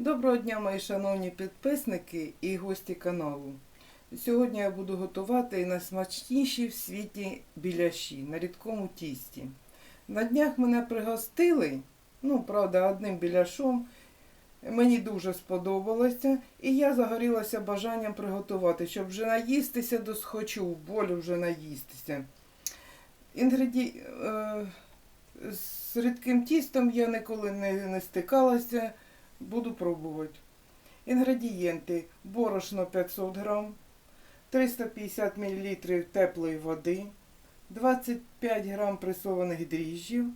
Доброго дня, мої шановні підписники і гості каналу. Сьогодні я буду готувати найсмачніші в світі біляші на рідкому тісті. На днях мене пригостили, ну, правда, одним біляшом. Мені дуже сподобалося, і я загорілася бажанням приготувати, щоб вже наїстися до схочу, болю вже наїстися. Інгреді... е, З рідким тістом я ніколи не, не стикалася. Буду пробувати. Інгредієнти: борошно 500 грам, 350 мл теплої води, 25 грам пресованих дріжджів,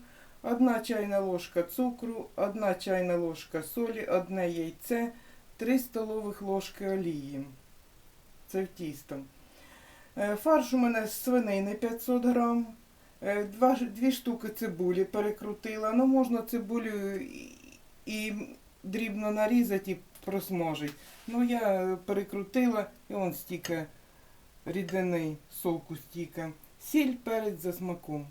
1 чайна ложка цукру, 1 чайна ложка солі, 1 яйце, 3 столових ложки олії. Це в тісто. Е, Фарш у мене з свинини 500 грам. Е, дві штуки цибулі перекрутила. Ну, можна цибулю і, і дрібно нарізати і просмажити. Ну, я перекрутила і он стільки рідини, соку стільки. Сіль, перець за смаком.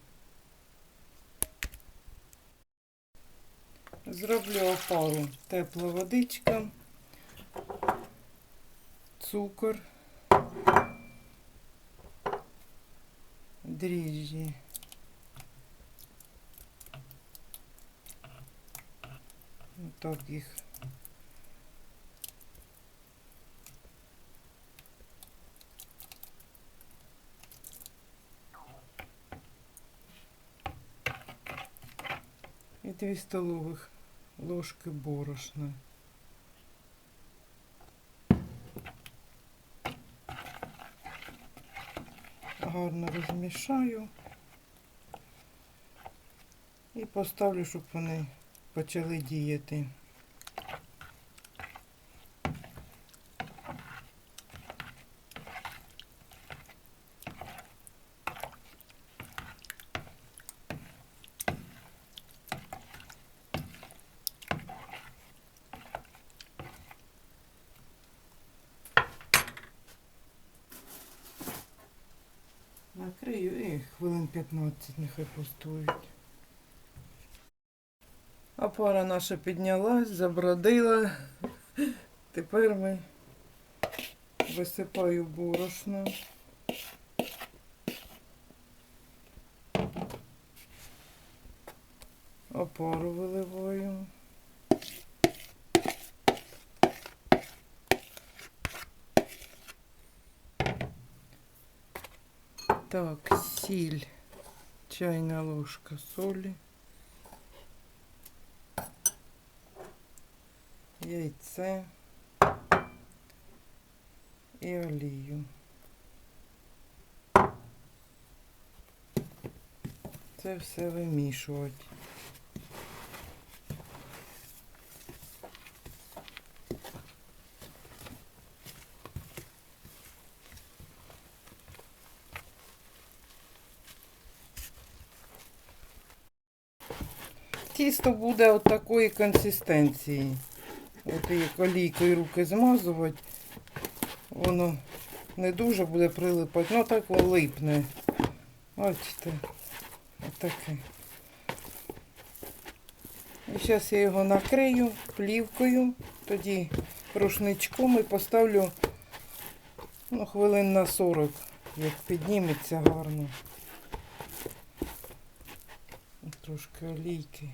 Зроблю опару. Тепла водичка, цукор, дріжджі. Так їх. І дві столових ложки борошна. Гарно розмішаю і поставлю, щоб вони почали діяти. Накрию і хвилин 15 нехай постоїть. А пара наша піднялась, забродила. Тепер ми висипаю борошно. Опару виливаю. Так, сіль, чайна ложка солі. Яйце і олію. Це все вимішувати. Тісто буде от такої консистенції. Олійкою руки змазувати, воно не дуже буде прилипати, ну так липне. Бачите, отаке. І зараз я його накрию плівкою, тоді рушничком і поставлю ну, хвилин на 40, як підніметься гарно. Трошки олійки.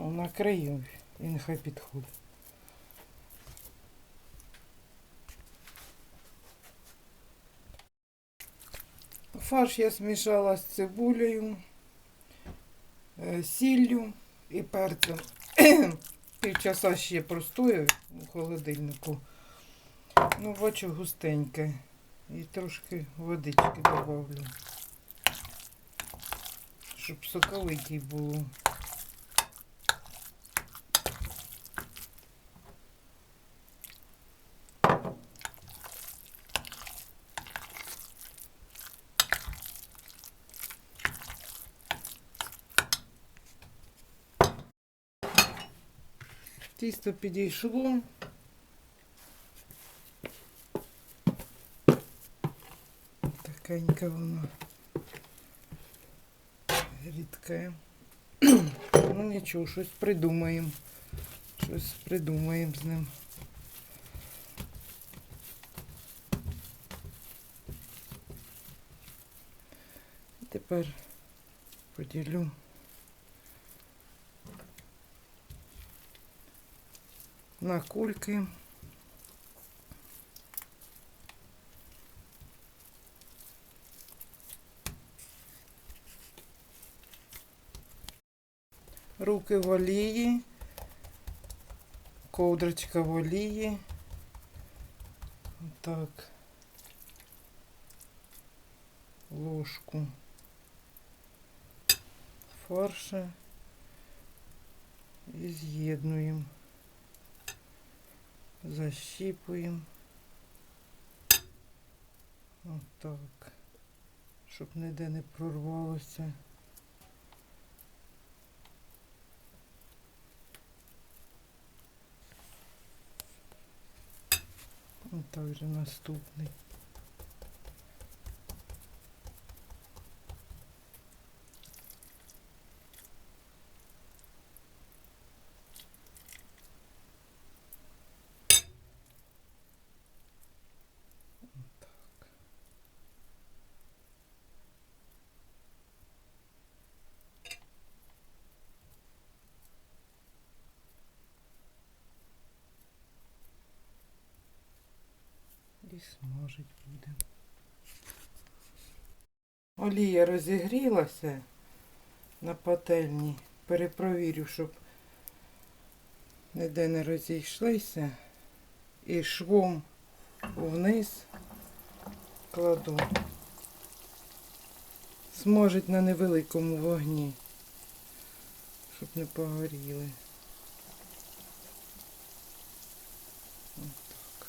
Ну, накрию і нехай підходить. Фарш я змішала з цибулею, е, сіллю і перцем. Півчаса ще простою у холодильнику. Ну, бачу густеньке. І трошки водички добавлю. Щоб соковитий було. Тісто підійшло. Такеньке воно. Рідке. Ну нічого, щось придумаємо. Щось придумаємо з ним. Тепер поділю. На кульки. Руки в олії, ковдрочка в олії. Так. Ложку фарша і з'єднуємо. Защіпуємо. Отак. Щоб ніде не прорвалося. Отак же наступний. І смажить буде. Олія розігрілася на пательні. Перепровірю, щоб ніде не розійшлися. І швом вниз кладу. Смажить на невеликому вогні, щоб не погоріли. Отак.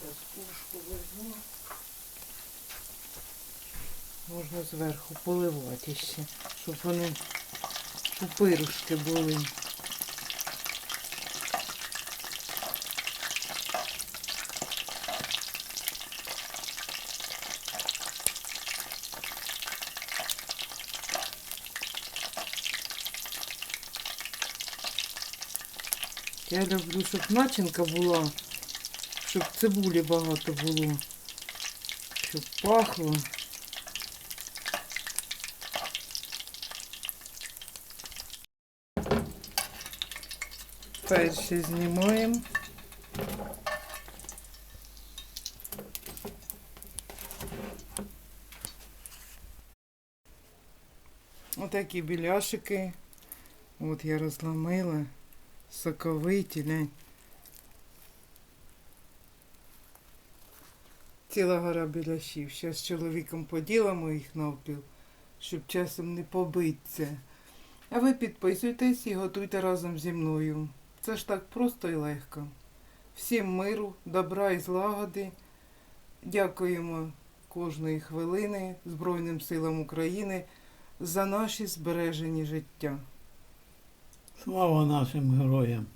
Зараз пушку візьму. Можна зверху поливати ще, щоб вони пупирушки були. Я люблю, щоб начинка була, щоб цибулі багато було, щоб пахло. Перші знімаємо. Отакі біляшики. От я розламила. Соковиті, глянь. Ціла гора біляшів. Зараз з чоловіком поділимо їх навпіл, щоб часом не побитися. А ви підписуйтесь і готуйте разом зі мною. Це ж так просто і легко. Всім миру, добра і злагоди. Дякуємо кожної хвилини Збройним силам України за наші збережені життя. Слава нашим героям!